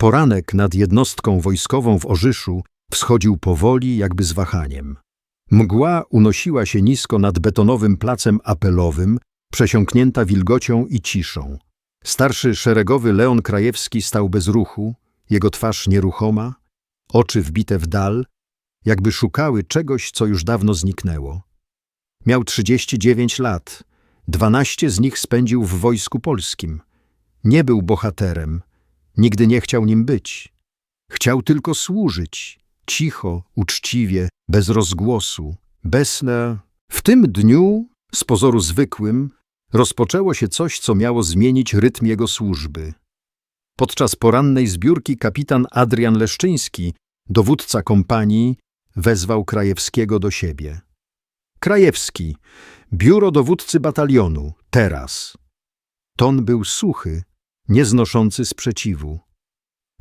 Poranek nad jednostką wojskową w Orzyszu wschodził powoli, jakby z wahaniem. Mgła unosiła się nisko nad betonowym placem apelowym, przesiąknięta wilgocią i ciszą. Starszy szeregowy Leon Krajewski stał bez ruchu, jego twarz nieruchoma, oczy wbite w dal, jakby szukały czegoś, co już dawno zniknęło. Miał 39 lat, 12 z nich spędził w wojsku polskim. Nie był bohaterem, nigdy nie chciał nim być. Chciał tylko służyć, cicho, uczciwie, bez rozgłosu, bez na... W tym dniu, z pozoru zwykłym, rozpoczęło się coś, co miało zmienić rytm jego służby. Podczas porannej zbiórki kapitan Adrian Leszczyński, dowódca kompanii, wezwał Krajewskiego do siebie. Krajewski, biuro dowódcy batalionu, teraz. Ton był suchy, nieznoszący sprzeciwu.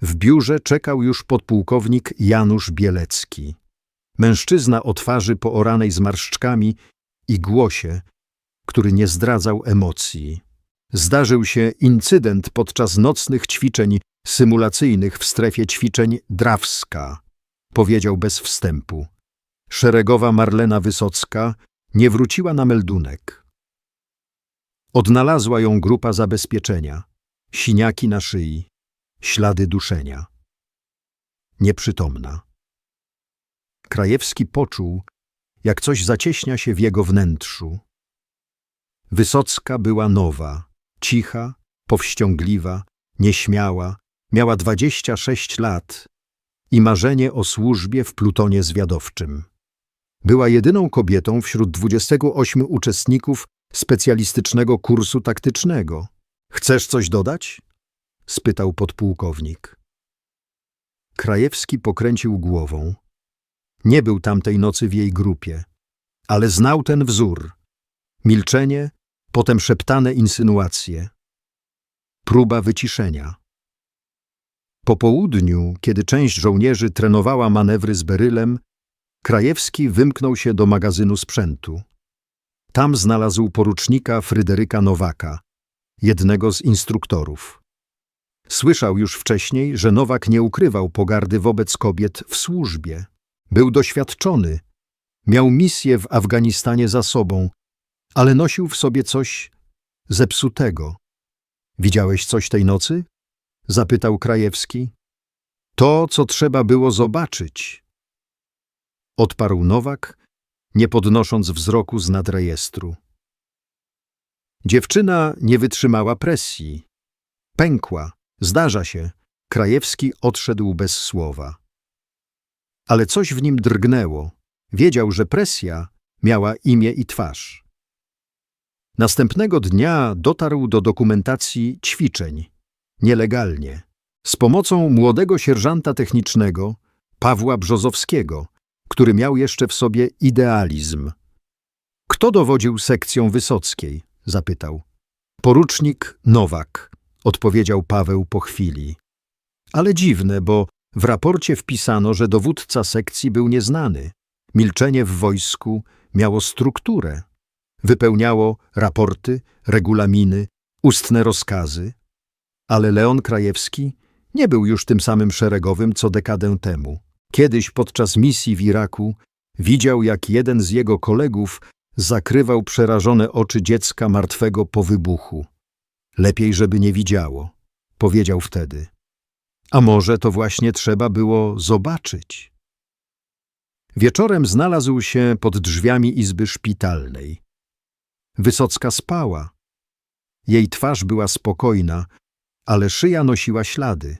W biurze czekał już podpułkownik Janusz Bielecki. Mężczyzna o twarzy pooranej zmarszczkami i głosie, który nie zdradzał emocji. Zdarzył się incydent podczas nocnych ćwiczeń symulacyjnych w strefie ćwiczeń Drawska, powiedział bez wstępu. Szeregowa Marlena Wysocka nie wróciła na meldunek. Odnalazła ją grupa zabezpieczenia, siniaki na szyi, ślady duszenia. Nieprzytomna. Krajewski poczuł, jak coś zacieśnia się w jego wnętrzu. Wysocka była nowa, cicha, powściągliwa, nieśmiała, miała dwadzieścia sześć lat i marzenie o służbie w plutonie zwiadowczym. Była jedyną kobietą wśród 28 uczestników specjalistycznego kursu taktycznego. Chcesz coś dodać? spytał podpułkownik. Krajewski pokręcił głową. Nie był tamtej nocy w jej grupie, ale znał ten wzór. Milczenie, potem szeptane insynuacje. Próba wyciszenia. Po południu, kiedy część żołnierzy trenowała manewry z berylem, Krajewski wymknął się do magazynu sprzętu. Tam znalazł porucznika Fryderyka Nowaka, jednego z instruktorów. Słyszał już wcześniej, że Nowak nie ukrywał pogardy wobec kobiet w służbie. Był doświadczony, miał misję w Afganistanie za sobą, ale nosił w sobie coś zepsutego. Widziałeś coś tej nocy? zapytał Krajewski. To, co trzeba było zobaczyć. Odparł Nowak, nie podnosząc wzroku z nad rejestru. Dziewczyna nie wytrzymała presji. Pękła, zdarza się. Krajewski odszedł bez słowa. Ale coś w nim drgnęło. Wiedział, że presja miała imię i twarz. Następnego dnia dotarł do dokumentacji ćwiczeń, nielegalnie, z pomocą młodego sierżanta technicznego Pawła Brzozowskiego, który miał jeszcze w sobie idealizm. Kto dowodził sekcją Wysockiej? Zapytał. Porucznik Nowak, odpowiedział Paweł po chwili. Ale dziwne, bo w raporcie wpisano, że dowódca sekcji był nieznany. Milczenie w wojsku miało strukturę. Wypełniało raporty, regulaminy, ustne rozkazy. Ale Leon Krajewski nie był już tym samym szeregowym, co dekadę temu. Kiedyś podczas misji w Iraku widział, jak jeden z jego kolegów zakrywał przerażone oczy dziecka martwego po wybuchu. Lepiej, żeby nie widziało, powiedział wtedy. A może to właśnie trzeba było zobaczyć? Wieczorem znalazł się pod drzwiami izby szpitalnej. Wysocka spała. Jej twarz była spokojna, ale szyja nosiła ślady.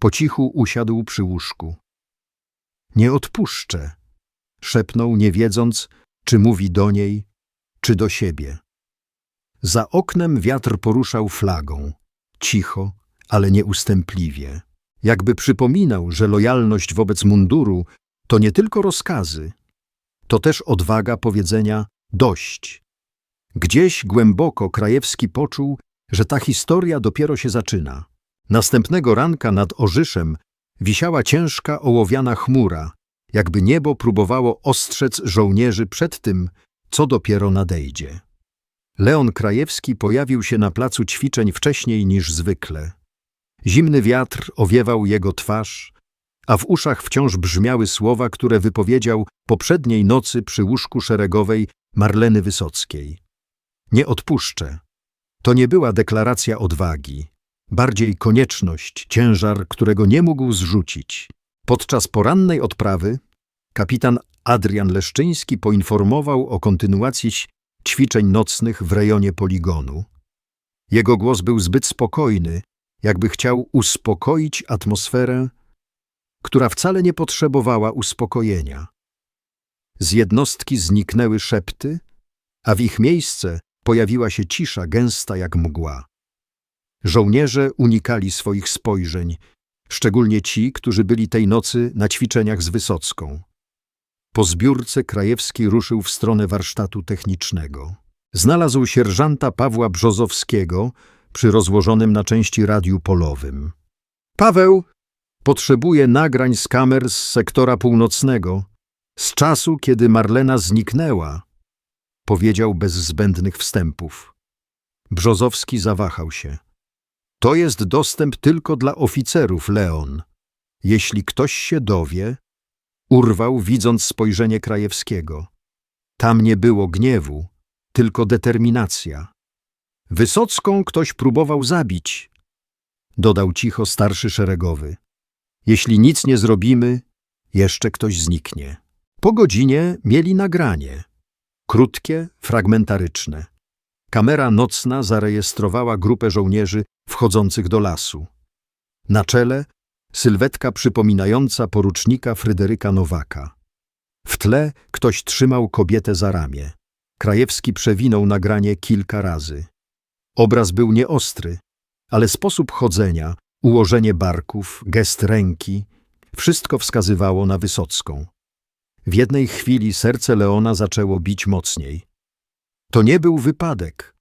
Po cichu usiadł przy łóżku. Nie odpuszczę, szepnął, nie wiedząc, czy mówi do niej, czy do siebie. Za oknem wiatr poruszał flagą, cicho, ale nieustępliwie. Jakby przypominał, że lojalność wobec munduru to nie tylko rozkazy, to też odwaga powiedzenia dość. Gdzieś głęboko Krajewski poczuł, że ta historia dopiero się zaczyna. Następnego ranka nad Orzyszem wisiała ciężka ołowiana chmura, jakby niebo próbowało ostrzec żołnierzy przed tym, co dopiero nadejdzie. Leon Krajewski pojawił się na placu ćwiczeń wcześniej niż zwykle. Zimny wiatr owiewał jego twarz, a w uszach wciąż brzmiały słowa, które wypowiedział poprzedniej nocy przy łóżku szeregowej Marleny Wysockiej. Nie odpuszczę. To nie była deklaracja odwagi, bardziej konieczność, ciężar, którego nie mógł zrzucić. Podczas porannej odprawy kapitan Adrian Leszczyński poinformował o kontynuacji ćwiczeń nocnych w rejonie poligonu. Jego głos był zbyt spokojny, jakby chciał uspokoić atmosferę, która wcale nie potrzebowała uspokojenia. Z jednostki zniknęły szepty, a w ich miejsce pojawiła się cisza gęsta jak mgła. Żołnierze unikali swoich spojrzeń, szczególnie ci, którzy byli tej nocy na ćwiczeniach z Wysocką. Po zbiórce Krajewski ruszył w stronę warsztatu technicznego. Znalazł sierżanta Pawła Brzozowskiego przy rozłożonym na części radiu polowym. Paweł potrzebuje nagrań z kamer z sektora północnego, z czasu, kiedy Marlena zniknęła, powiedział bez zbędnych wstępów. Brzozowski zawahał się. To jest dostęp tylko dla oficerów, Leon. Jeśli ktoś się dowie, urwał, widząc spojrzenie Krajewskiego. Tam nie było gniewu, tylko determinacja. Wysocką ktoś próbował zabić, dodał cicho starszy szeregowy. Jeśli nic nie zrobimy, jeszcze ktoś zniknie. Po godzinie mieli nagranie. Krótkie, fragmentaryczne. Kamera nocna zarejestrowała grupę żołnierzy wchodzących do lasu. Na czele sylwetka przypominająca porucznika Fryderyka Nowaka. W tle ktoś trzymał kobietę za ramię. Krajewski przewinął nagranie kilka razy. Obraz był nieostry, ale sposób chodzenia, ułożenie barków, gest ręki, wszystko wskazywało na Wysocką. W jednej chwili serce Leona zaczęło bić mocniej. To nie był wypadek.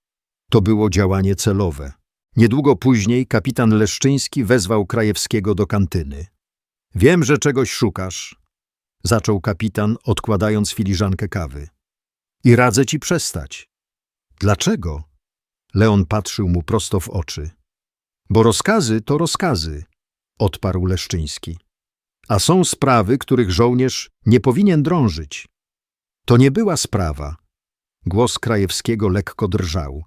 To było działanie celowe. Niedługo później kapitan Leszczyński wezwał Krajewskiego do kantyny. Wiem, że czegoś szukasz, zaczął kapitan, odkładając filiżankę kawy. I radzę ci przestać. Dlaczego? Leon patrzył mu prosto w oczy. Bo rozkazy to rozkazy, odparł Leszczyński. A są sprawy, których żołnierz nie powinien drążyć. To nie była sprawa. Głos Krajewskiego lekko drżał.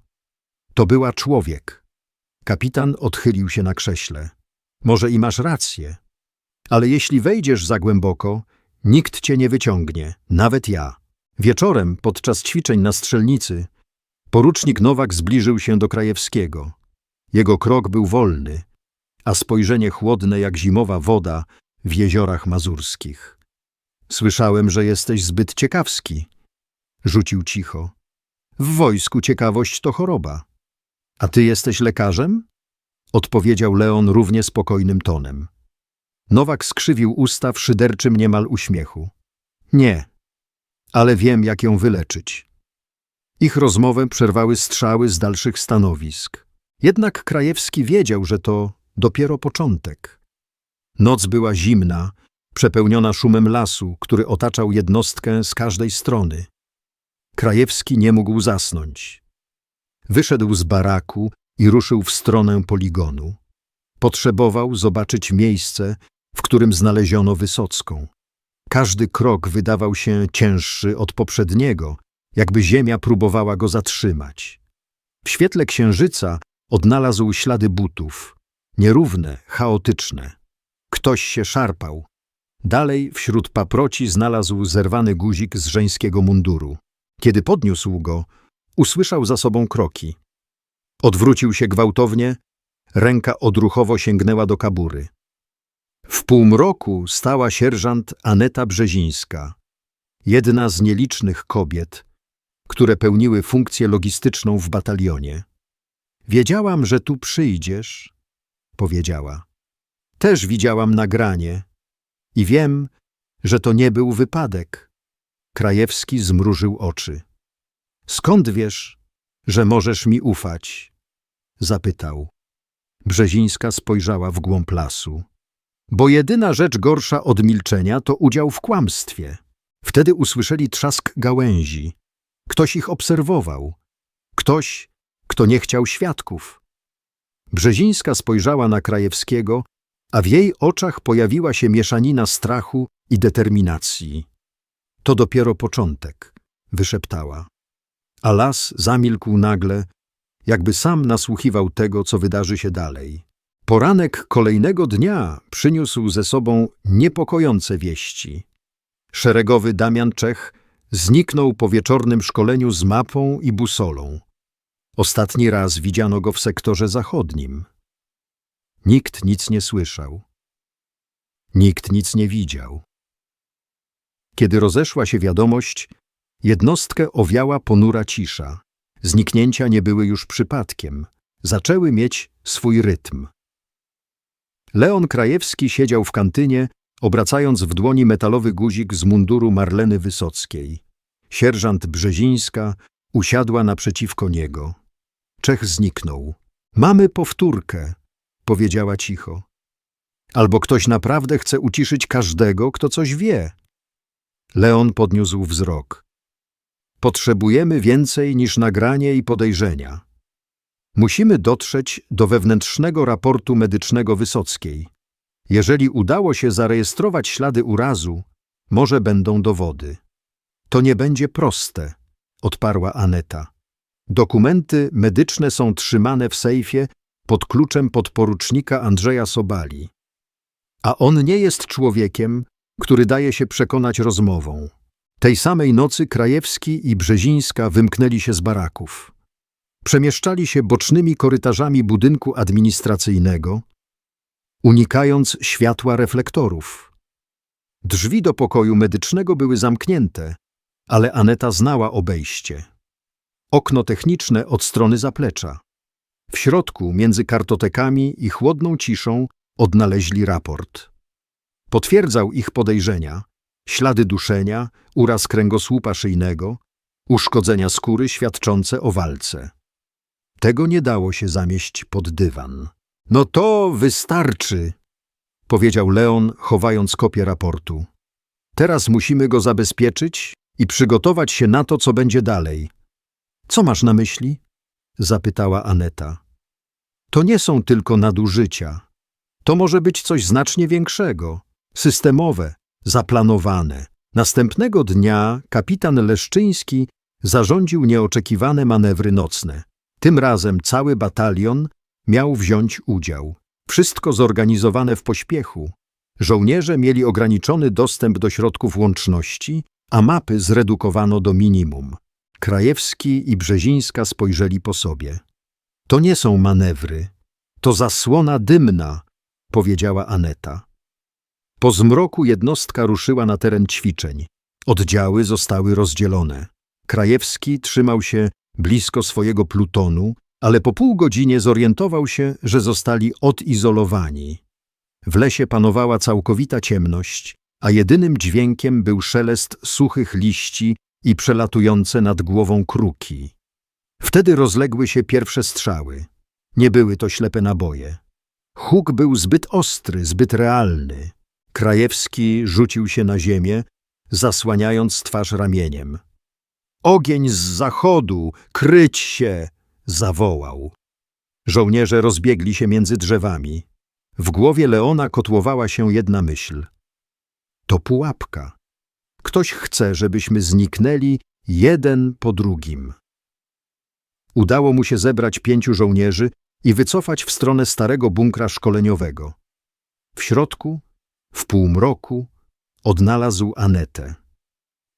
To była człowiek. Kapitan odchylił się na krześle. Może i masz rację. Ale jeśli wejdziesz za głęboko, nikt cię nie wyciągnie, nawet ja. Wieczorem, podczas ćwiczeń na strzelnicy, porucznik Nowak zbliżył się do Krajewskiego. Jego krok był wolny, a spojrzenie chłodne jak zimowa woda w jeziorach mazurskich. Słyszałem, że jesteś zbyt ciekawski, rzucił cicho. W wojsku ciekawość to choroba. A ty jesteś lekarzem? Odpowiedział Leon równie spokojnym tonem. Nowak skrzywił usta w szyderczym niemal uśmiechu. Nie, ale wiem, jak ją wyleczyć. Ich rozmowę przerwały strzały z dalszych stanowisk. Jednak Krajewski wiedział, że to dopiero początek. Noc była zimna, przepełniona szumem lasu, który otaczał jednostkę z każdej strony. Krajewski nie mógł zasnąć. Wyszedł z baraku i ruszył w stronę poligonu. Potrzebował zobaczyć miejsce, w którym znaleziono Wysocką. Każdy krok wydawał się cięższy od poprzedniego, jakby ziemia próbowała go zatrzymać. W świetle księżyca odnalazł ślady butów, nierówne, chaotyczne. Ktoś się szarpał. Dalej wśród paproci znalazł zerwany guzik z żeńskiego munduru. Kiedy podniósł go, usłyszał za sobą kroki. Odwrócił się gwałtownie, ręka odruchowo sięgnęła do kabury. W półmroku stała sierżant Aneta Brzezińska, jedna z nielicznych kobiet, które pełniły funkcję logistyczną w batalionie. Wiedziałam, że tu przyjdziesz, powiedziała. Też widziałam nagranie i wiem, że to nie był wypadek. Krajewski zmrużył oczy. Skąd wiesz, że możesz mi ufać? Zapytał. Brzezińska spojrzała w głąb lasu. Bo jedyna rzecz gorsza od milczenia to udział w kłamstwie. Wtedy usłyszeli trzask gałęzi. Ktoś ich obserwował. Ktoś, kto nie chciał świadków. Brzezińska spojrzała na Krajewskiego, a w jej oczach pojawiła się mieszanina strachu i determinacji. To dopiero początek, wyszeptała. A las zamilkł nagle, jakby sam nasłuchiwał tego, co wydarzy się dalej. Poranek kolejnego dnia przyniósł ze sobą niepokojące wieści. Szeregowy Damian Czech zniknął po wieczornym szkoleniu z mapą i busolą. Ostatni raz widziano go w sektorze zachodnim. Nikt nic nie słyszał. Nikt nic nie widział. Kiedy rozeszła się wiadomość, jednostkę owiała ponura cisza. Zniknięcia nie były już przypadkiem. Zaczęły mieć swój rytm. Leon Krajewski siedział w kantynie, obracając w dłoni metalowy guzik z munduru Marleny Wysockiej. Sierżant Brzezińska usiadła naprzeciwko niego. Czech zniknął. Mamy powtórkę, powiedziała cicho. Albo ktoś naprawdę chce uciszyć każdego, kto coś wie. Leon podniósł wzrok. Potrzebujemy więcej niż nagranie i podejrzenia. Musimy dotrzeć do wewnętrznego raportu medycznego Wysockiej. Jeżeli udało się zarejestrować ślady urazu, może będą dowody. To nie będzie proste, odparła Aneta. Dokumenty medyczne są trzymane w sejfie pod kluczem podporucznika Andrzeja Sobali. A on nie jest człowiekiem, który daje się przekonać rozmową. Tej samej nocy Krajewski i Brzezińska wymknęli się z baraków. Przemieszczali się bocznymi korytarzami budynku administracyjnego, unikając światła reflektorów. Drzwi do pokoju medycznego były zamknięte, ale Aneta znała obejście. Okno techniczne od strony zaplecza. W środku, między kartotekami i chłodną ciszą, odnaleźli raport. Potwierdzał ich podejrzenia, ślady duszenia, uraz kręgosłupa szyjnego, uszkodzenia skóry świadczące o walce. Tego nie dało się zamieść pod dywan. No to wystarczy, powiedział Leon, chowając kopię raportu. Teraz musimy go zabezpieczyć i przygotować się na to, co będzie dalej. Co masz na myśli? zapytała Aneta. To nie są tylko nadużycia. To może być coś znacznie większego, systemowe, zaplanowane. Następnego dnia kapitan Leszczyński zarządził nieoczekiwane manewry nocne. Tym razem cały batalion miał wziąć udział. Wszystko zorganizowane w pośpiechu. Żołnierze mieli ograniczony dostęp do środków łączności, a mapy zredukowano do minimum. Krajewski i Brzezińska spojrzeli po sobie. To nie są manewry, to zasłona dymna, powiedziała Aneta. Po zmroku jednostka ruszyła na teren ćwiczeń. Oddziały zostały rozdzielone. Krajewski trzymał się blisko swojego plutonu, ale po pół godzinie zorientował się, że zostali odizolowani. W lesie panowała całkowita ciemność, a jedynym dźwiękiem był szelest suchych liści i przelatujące nad głową kruki. Wtedy rozległy się pierwsze strzały. Nie były to ślepe naboje. Huk był zbyt ostry, zbyt realny. Krajewski rzucił się na ziemię, zasłaniając twarz ramieniem. Ogień z zachodu, kryć się! zawołał. Żołnierze rozbiegli się między drzewami. W głowie Leona kotłowała się jedna myśl. To pułapka. Ktoś chce, żebyśmy zniknęli jeden po drugim. Udało mu się zebrać pięciu żołnierzy i wycofać w stronę starego bunkra szkoleniowego. W środku, w półmroku, odnalazł Anetę.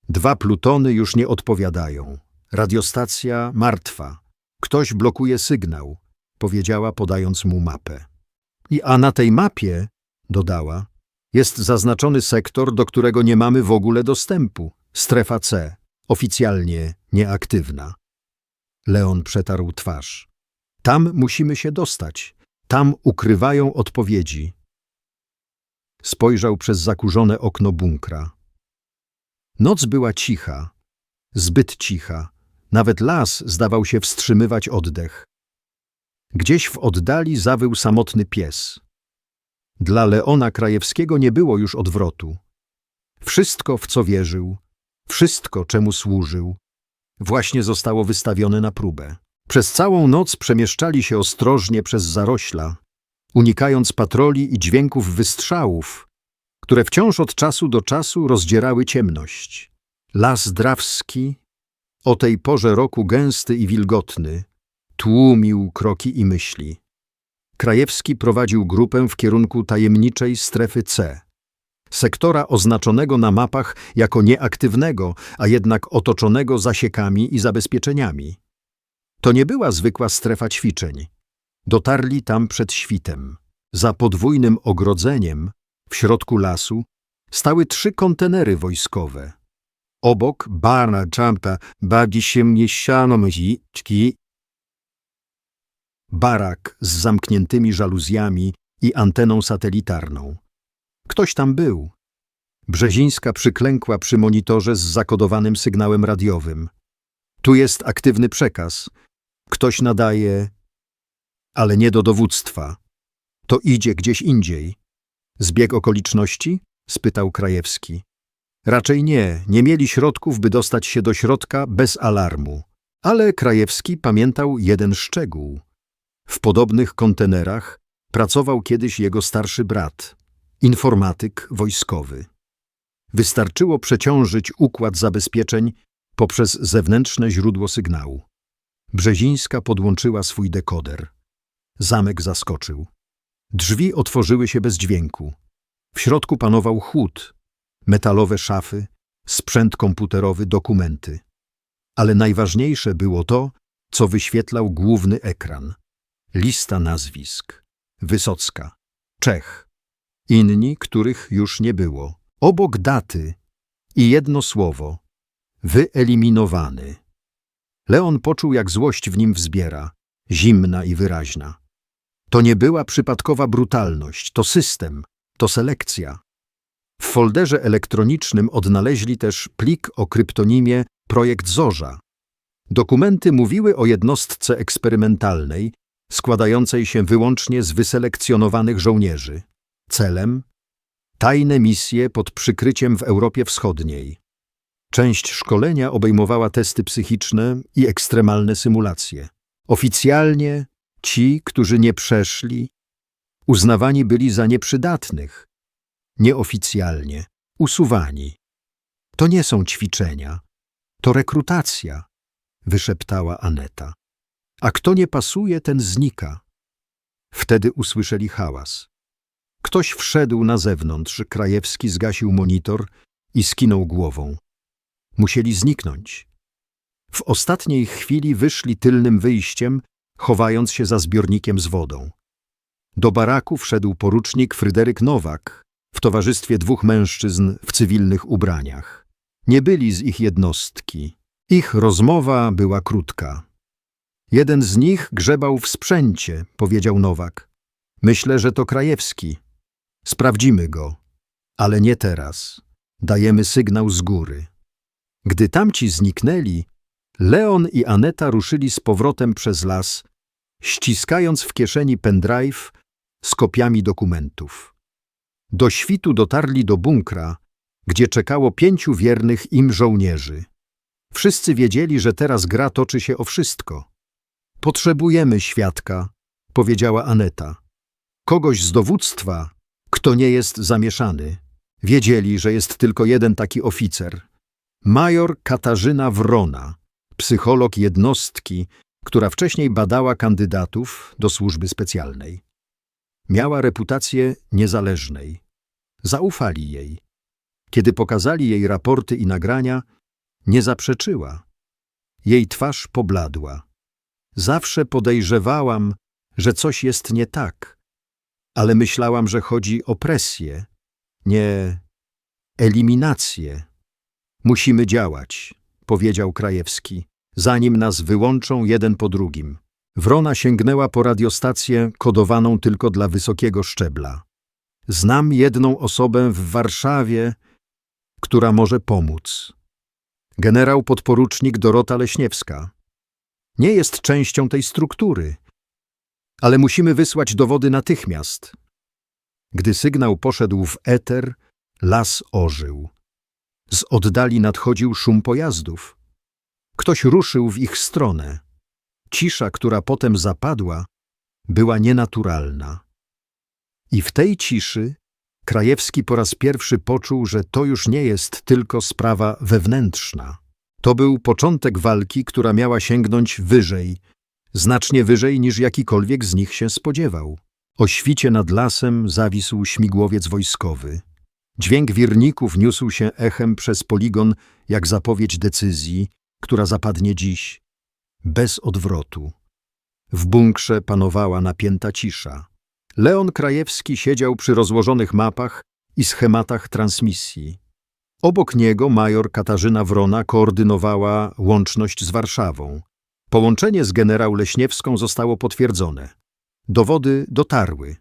Dwa plutony już nie odpowiadają. Radiostacja martwa. Ktoś blokuje sygnał, powiedziała, podając mu mapę. I a na tej mapie, dodała, jest zaznaczony sektor, do którego nie mamy w ogóle dostępu. Strefa C, oficjalnie nieaktywna. Leon przetarł twarz. Tam musimy się dostać. Tam ukrywają odpowiedzi. Spojrzał przez zakurzone okno bunkra. Noc była cicha, zbyt cicha. Nawet las zdawał się wstrzymywać oddech. Gdzieś w oddali zawył samotny pies. Dla Leona Krajewskiego nie było już odwrotu. Wszystko, w co wierzył, wszystko, czemu służył, właśnie zostało wystawione na próbę. Przez całą noc przemieszczali się ostrożnie przez zarośla, unikając patroli i dźwięków wystrzałów, które wciąż od czasu do czasu rozdzierały ciemność. Las drawski, o tej porze roku gęsty i wilgotny, tłumił kroki i myśli. Krajewski prowadził grupę w kierunku tajemniczej strefy C, sektora oznaczonego na mapach jako nieaktywnego, a jednak otoczonego zasiekami i zabezpieczeniami. To nie była zwykła strefa ćwiczeń. Dotarli tam przed świtem. Za podwójnym ogrodzeniem, w środku lasu, stały trzy kontenery wojskowe. Obok bara czampa bardziej się mieszano mziczki, barak z zamkniętymi żaluzjami i anteną satelitarną. Ktoś tam był. Brzezińska przyklękła przy monitorze z zakodowanym sygnałem radiowym. Tu jest aktywny przekaz. Ktoś nadaje, ale nie do dowództwa. To idzie gdzieś indziej. Zbieg okoliczności? spytał Krajewski. Raczej nie, nie mieli środków, by dostać się do środka bez alarmu. Ale Krajewski pamiętał jeden szczegół. W podobnych kontenerach pracował kiedyś jego starszy brat, informatyk wojskowy. Wystarczyło przeciążyć układ zabezpieczeń poprzez zewnętrzne źródło sygnału. Brzezińska podłączyła swój dekoder. Zamek zaskoczył. Drzwi otworzyły się bez dźwięku. W środku panował chłód, metalowe szafy, sprzęt komputerowy, dokumenty. Ale najważniejsze było to, co wyświetlał główny ekran. Lista nazwisk. Wysocka. Czech. Inni, których już nie było. Obok daty i jedno słowo. Wyeliminowany. Leon poczuł, jak złość w nim wzbiera, zimna i wyraźna. To nie była przypadkowa brutalność, to system, to selekcja. W folderze elektronicznym odnaleźli też plik o kryptonimie Projekt Zorza. Dokumenty mówiły o jednostce eksperymentalnej, składającej się wyłącznie z wyselekcjonowanych żołnierzy. Celem? Tajne misje pod przykryciem w Europie Wschodniej. Część szkolenia obejmowała testy psychiczne i ekstremalne symulacje. Oficjalnie ci, którzy nie przeszli, uznawani byli za nieprzydatnych. Nieoficjalnie usuwani. To nie są ćwiczenia, to rekrutacja, wyszeptała Aneta. A kto nie pasuje, ten znika. Wtedy usłyszeli hałas. Ktoś wszedł na zewnątrz, Krajewski zgasił monitor i skinął głową. Musieli zniknąć. W ostatniej chwili wyszli tylnym wyjściem, chowając się za zbiornikiem z wodą. Do baraku wszedł porucznik Fryderyk Nowak w towarzystwie dwóch mężczyzn w cywilnych ubraniach. Nie byli z ich jednostki. Ich rozmowa była krótka. Jeden z nich grzebał w sprzęcie, powiedział Nowak. Myślę, że to Krajewski. Sprawdzimy go, ale nie teraz. Dajemy sygnał z góry. Gdy tamci zniknęli, Leon i Aneta ruszyli z powrotem przez las, ściskając w kieszeni pendrive z kopiami dokumentów. Do świtu dotarli do bunkra, gdzie czekało pięciu wiernych im żołnierzy. Wszyscy wiedzieli, że teraz gra toczy się o wszystko. Potrzebujemy świadka, powiedziała Aneta. Kogoś z dowództwa, kto nie jest zamieszany. Wiedzieli, że jest tylko jeden taki oficer. Major Katarzyna Wrona, psycholog jednostki, która wcześniej badała kandydatów do służby specjalnej. Miała reputację niezależnej. Zaufali jej. Kiedy pokazali jej raporty i nagrania, nie zaprzeczyła. Jej twarz pobladła. Zawsze podejrzewałam, że coś jest nie tak, ale myślałam, że chodzi o presję, nie eliminację. Musimy działać, powiedział Krajewski, zanim nas wyłączą jeden po drugim. Wrona sięgnęła po radiostację kodowaną tylko dla wysokiego szczebla. Znam jedną osobę w Warszawie, która może pomóc. Generał podporucznik Dorota Leśniewska. Nie jest częścią tej struktury, ale musimy wysłać dowody natychmiast. Gdy sygnał poszedł w eter, las ożył. Z oddali nadchodził szum pojazdów. Ktoś ruszył w ich stronę. Cisza, która potem zapadła, była nienaturalna. I w tej ciszy Krajewski po raz pierwszy poczuł, że to już nie jest tylko sprawa wewnętrzna. To był początek walki, która miała sięgnąć wyżej, znacznie wyżej niż jakikolwiek z nich się spodziewał. O świcie nad lasem zawisł śmigłowiec wojskowy. Dźwięk wirników niósł się echem przez poligon jak zapowiedź decyzji, która zapadnie dziś, bez odwrotu. W bunkrze panowała napięta cisza. Leon Krajewski siedział przy rozłożonych mapach i schematach transmisji. Obok niego major Katarzyna Wrona koordynowała łączność z Warszawą. Połączenie z generał Leśniewską zostało potwierdzone. Dowody dotarły.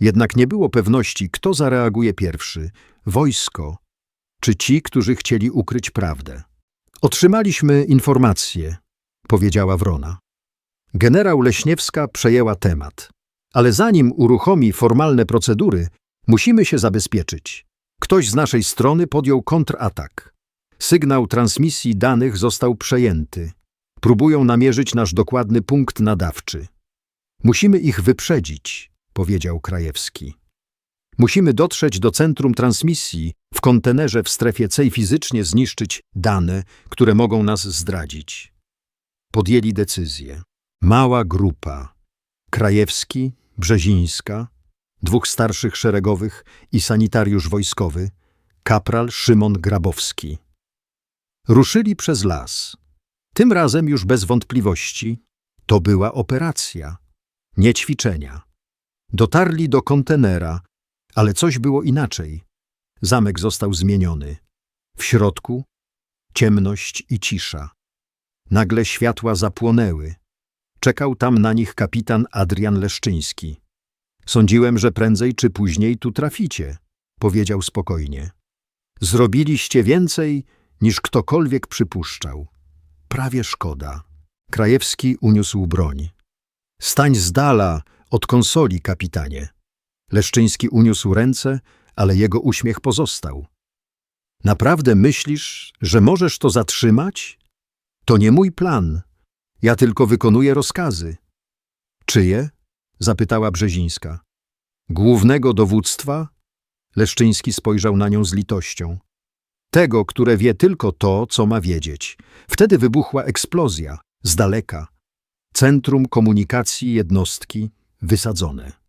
Jednak nie było pewności, kto zareaguje pierwszy – wojsko, czy ci, którzy chcieli ukryć prawdę. Otrzymaliśmy informacje, powiedziała Wrona. Generał Leśniewska przejęła temat. Ale zanim uruchomi formalne procedury, musimy się zabezpieczyć. Ktoś z naszej strony podjął kontratak. Sygnał transmisji danych został przejęty. Próbują namierzyć nasz dokładny punkt nadawczy. Musimy ich wyprzedzić, powiedział Krajewski. Musimy dotrzeć do centrum transmisji, kontenerze w strefie C fizycznie zniszczyć dane, które mogą nas zdradzić. Podjęli decyzję. Mała grupa. Krajewski, Brzezińska, dwóch starszych szeregowych i sanitariusz wojskowy, kapral Szymon Grabowski. Ruszyli przez las. Tym razem już bez wątpliwości to była operacja, nie ćwiczenia. Dotarli do kontenera, ale coś było inaczej. Zamek został zmieniony. W środku ciemność i cisza. Nagle światła zapłonęły. Czekał tam na nich kapitan Adrian Leszczyński. Sądziłem, że prędzej czy później tu traficie, powiedział spokojnie. Zrobiliście więcej, niż ktokolwiek przypuszczał. Prawie szkoda. Krajewski uniósł broń. Stań z dala od konsoli, kapitanie. Leszczyński uniósł ręce, ale jego uśmiech pozostał. Naprawdę myślisz, że możesz to zatrzymać? To nie mój plan. Ja tylko wykonuję rozkazy. Czyje? zapytała Brzezińska. Głównego dowództwa? Leszczyński spojrzał na nią z litością. Tego, które wie tylko to, co ma wiedzieć. Wtedy wybuchła eksplozja, z daleka. Centrum komunikacji jednostki wysadzone.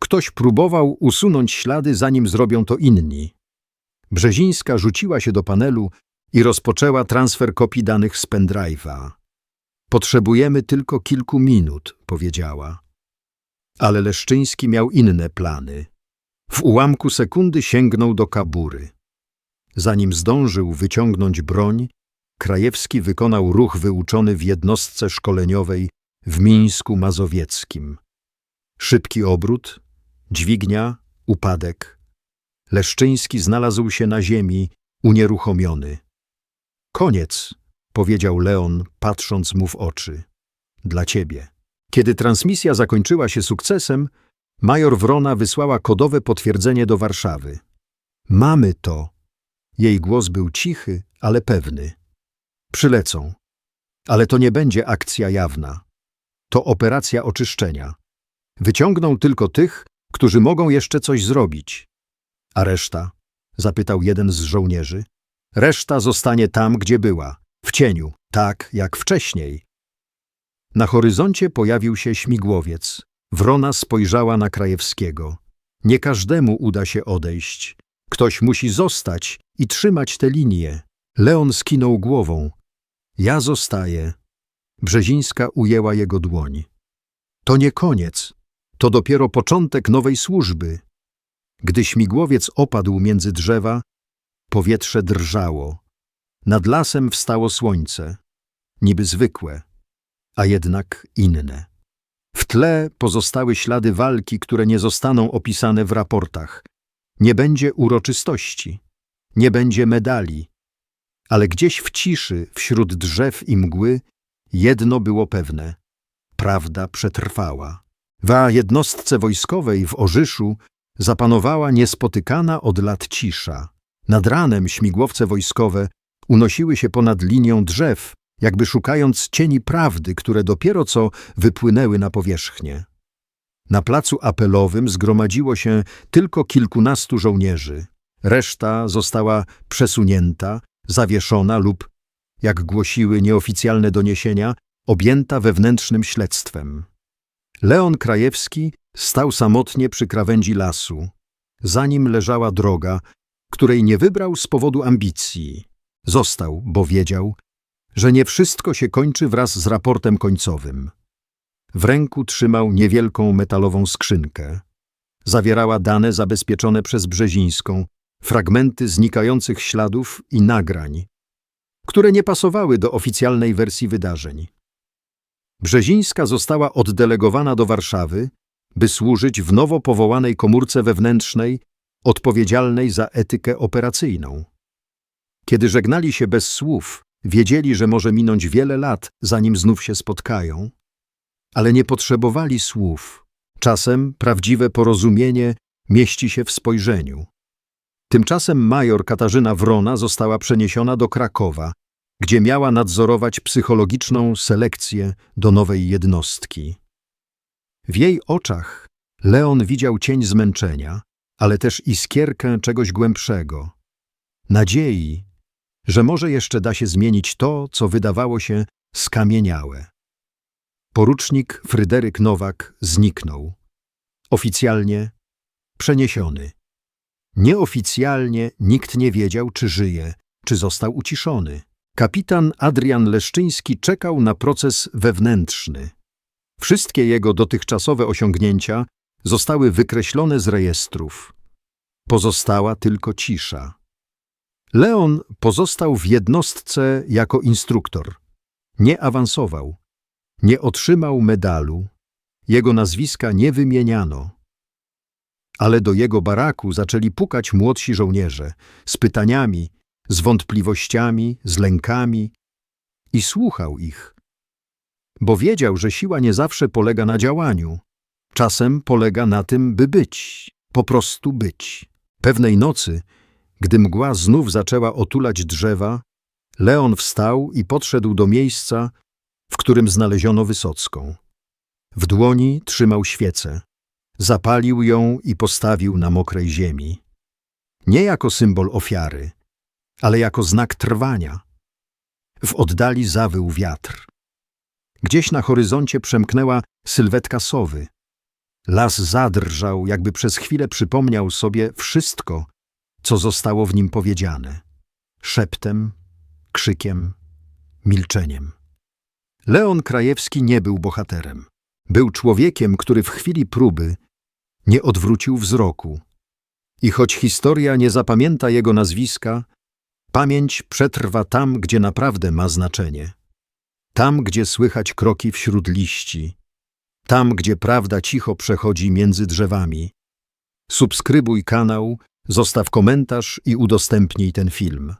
Ktoś próbował usunąć ślady, zanim zrobią to inni. Brzezińska rzuciła się do panelu i rozpoczęła transfer kopii danych z pendrive'a. Potrzebujemy tylko kilku minut, powiedziała. Ale Leszczyński miał inne plany. W ułamku sekundy sięgnął do kabury. Zanim zdążył wyciągnąć broń, Krajewski wykonał ruch wyuczony w jednostce szkoleniowej w Mińsku Mazowieckim. Szybki obrót, dźwignia, upadek. Leszczyński znalazł się na ziemi, unieruchomiony. Koniec, powiedział Leon, patrząc mu w oczy. Dla ciebie. Kiedy transmisja zakończyła się sukcesem, major Wrona wysłała kodowe potwierdzenie do Warszawy. Mamy to. Jej głos był cichy, ale pewny. Przylecą. Ale to nie będzie akcja jawna. To operacja oczyszczenia. Wyciągną tylko tych, którzy mogą jeszcze coś zrobić. A reszta? zapytał jeden z żołnierzy. Reszta zostanie tam, gdzie była, w cieniu, tak jak wcześniej. Na horyzoncie pojawił się śmigłowiec. Wrona spojrzała na Krajewskiego. Nie każdemu uda się odejść. Ktoś musi zostać i trzymać tę linię. Leon skinął głową. Ja zostaję. Brzezińska ujęła jego dłoń. To nie koniec. To dopiero początek nowej służby. Gdy śmigłowiec opadł między drzewa, powietrze drżało. Nad lasem wstało słońce, niby zwykłe, a jednak inne. W tle pozostały ślady walki, które nie zostaną opisane w raportach. Nie będzie uroczystości, nie będzie medali, ale gdzieś w ciszy, wśród drzew i mgły, jedno było pewne – prawda przetrwała. W jednostce wojskowej w Orzyszu zapanowała niespotykana od lat cisza. Nad ranem śmigłowce wojskowe unosiły się ponad linią drzew, jakby szukając cieni prawdy, które dopiero co wypłynęły na powierzchnię. Na placu apelowym zgromadziło się tylko kilkunastu żołnierzy. Reszta została przesunięta, zawieszona lub, jak głosiły nieoficjalne doniesienia, objęta wewnętrznym śledztwem. Leon Krajewski stał samotnie przy krawędzi lasu. Za nim leżała droga, której nie wybrał z powodu ambicji. Został, bo wiedział, że nie wszystko się kończy wraz z raportem końcowym. W ręku trzymał niewielką metalową skrzynkę. Zawierała dane zabezpieczone przez Brzezińską, fragmenty znikających śladów i nagrań, które nie pasowały do oficjalnej wersji wydarzeń. Brzezińska została oddelegowana do Warszawy, by służyć w nowo powołanej komórce wewnętrznej odpowiedzialnej za etykę operacyjną. Kiedy żegnali się bez słów, wiedzieli, że może minąć wiele lat, zanim znów się spotkają, ale nie potrzebowali słów. Czasem prawdziwe porozumienie mieści się w spojrzeniu. Tymczasem major Katarzyna Wrona została przeniesiona do Krakowa, gdzie miała nadzorować psychologiczną selekcję do nowej jednostki. W jej oczach Leon widział cień zmęczenia, ale też iskierkę czegoś głębszego. Nadziei, że może jeszcze da się zmienić to, co wydawało się skamieniałe. Porucznik Fryderyk Nowak zniknął. Oficjalnie przeniesiony. Nieoficjalnie nikt nie wiedział, czy żyje, czy został uciszony. Kapitan Adrian Leszczyński czekał na proces wewnętrzny. Wszystkie jego dotychczasowe osiągnięcia zostały wykreślone z rejestrów. Pozostała tylko cisza. Leon pozostał w jednostce jako instruktor. Nie awansował. Nie otrzymał medalu. Jego nazwiska nie wymieniano. Ale do jego baraku zaczęli pukać młodsi żołnierze z pytaniami, z wątpliwościami, z lękami i słuchał ich. Bo wiedział, że siła nie zawsze polega na działaniu. Czasem polega na tym, by być, po prostu być. Pewnej nocy, gdy mgła znów zaczęła otulać drzewa, Leon wstał i podszedł do miejsca, w którym znaleziono Wysocką. W dłoni trzymał świecę. Zapalił ją i postawił na mokrej ziemi. Nie jako symbol ofiary, ale jako znak trwania. W oddali zawył wiatr. Gdzieś na horyzoncie przemknęła sylwetka sowy. Las zadrżał, jakby przez chwilę przypomniał sobie wszystko, co zostało w nim powiedziane. Szeptem, krzykiem, milczeniem. Leon Krajewski nie był bohaterem. Był człowiekiem, który w chwili próby nie odwrócił wzroku. I choć historia nie zapamięta jego nazwiska, pamięć przetrwa tam, gdzie naprawdę ma znaczenie. Tam, gdzie słychać kroki wśród liści. Tam, gdzie prawda cicho przechodzi między drzewami. Subskrybuj kanał, zostaw komentarz i udostępnij ten film.